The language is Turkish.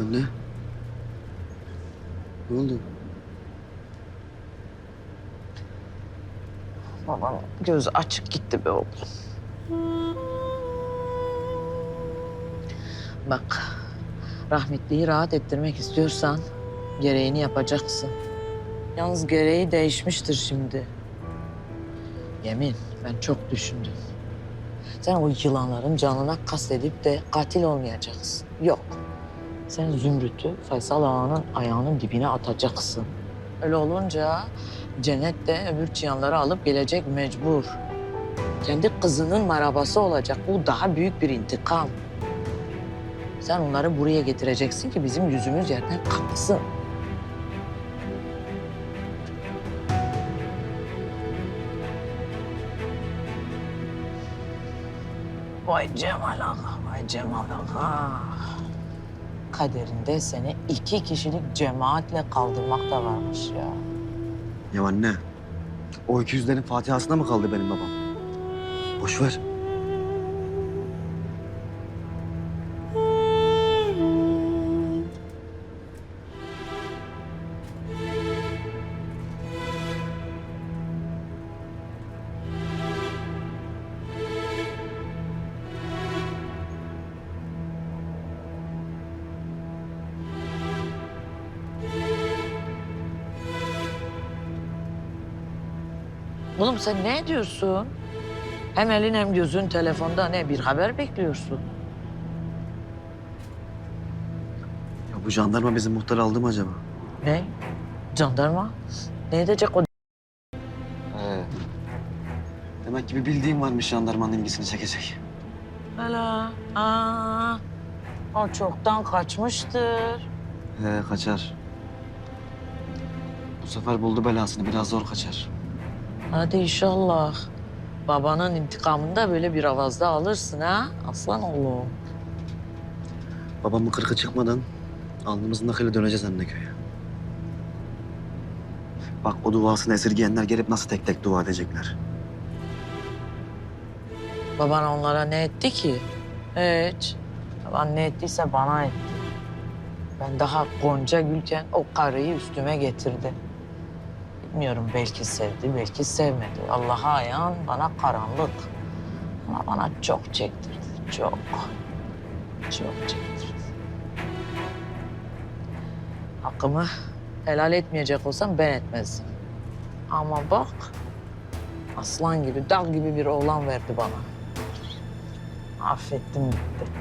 Anne. Ne oldu? Babanın gözü açık gitti be oğlum. Bak, rahmetliyi rahat ettirmek istiyorsan gereğini yapacaksın. Yalnız gereği değişmiştir şimdi. Yemin, ben çok düşündüm. Sen o yılanların canına kastedip de katil olmayacaksın. Yok. Sen Zümrüt'ü Faysal Ağa'nın ayağının dibine atacaksın. Öyle olunca Cennet de öbür çıyanları alıp gelecek mecbur. Kendi kızının marabası olacak. Bu daha büyük bir intikam. Sen onları buraya getireceksin ki bizim yüzümüz yerden kalksın. Vay Cemal Ağa, vay Cemal Ağa. Kaderinde seni iki kişilik cemaatle kaldırmak da varmış ya. Ya anne. O iki yüzlerin Fatiha'sına mı kaldı benim babam? Boş ver. Oğlum sen ne ediyorsun? Hem elin hem gözün telefonda ne bir haber bekliyorsun. Ya bu jandarma bizim muhtarı aldı mı acaba? Ne? Jandarma? Ne edecek o? He. Demek ki bir bildiğim varmış jandarmanın ilgisini çekecek. Hala. Aa, o çoktan kaçmıştır. He kaçar. Bu sefer buldu belasını biraz zor kaçar. Hadi inşallah. Babanın intikamını da böyle bir avazda alırsın ha aslan oğlum. Babamın kırkı çıkmadan alnımızın akıyla döneceğiz anne köye. Bak o duasını esirgeyenler gelip nasıl tek tek dua edecekler. Baban onlara ne etti ki? Hiç. Baban ne ettiyse bana etti. Ben daha Gonca Gülken o karıyı üstüme getirdi. Bilmiyorum belki sevdi, belki sevmedi. Allah'a ayağın bana karanlık. Ama bana çok çektirdi, çok. Çok çektirdi. Hakkımı helal etmeyecek olsam ben etmezdim. Ama bak, aslan gibi, dal gibi bir oğlan verdi bana. Affettim gitti.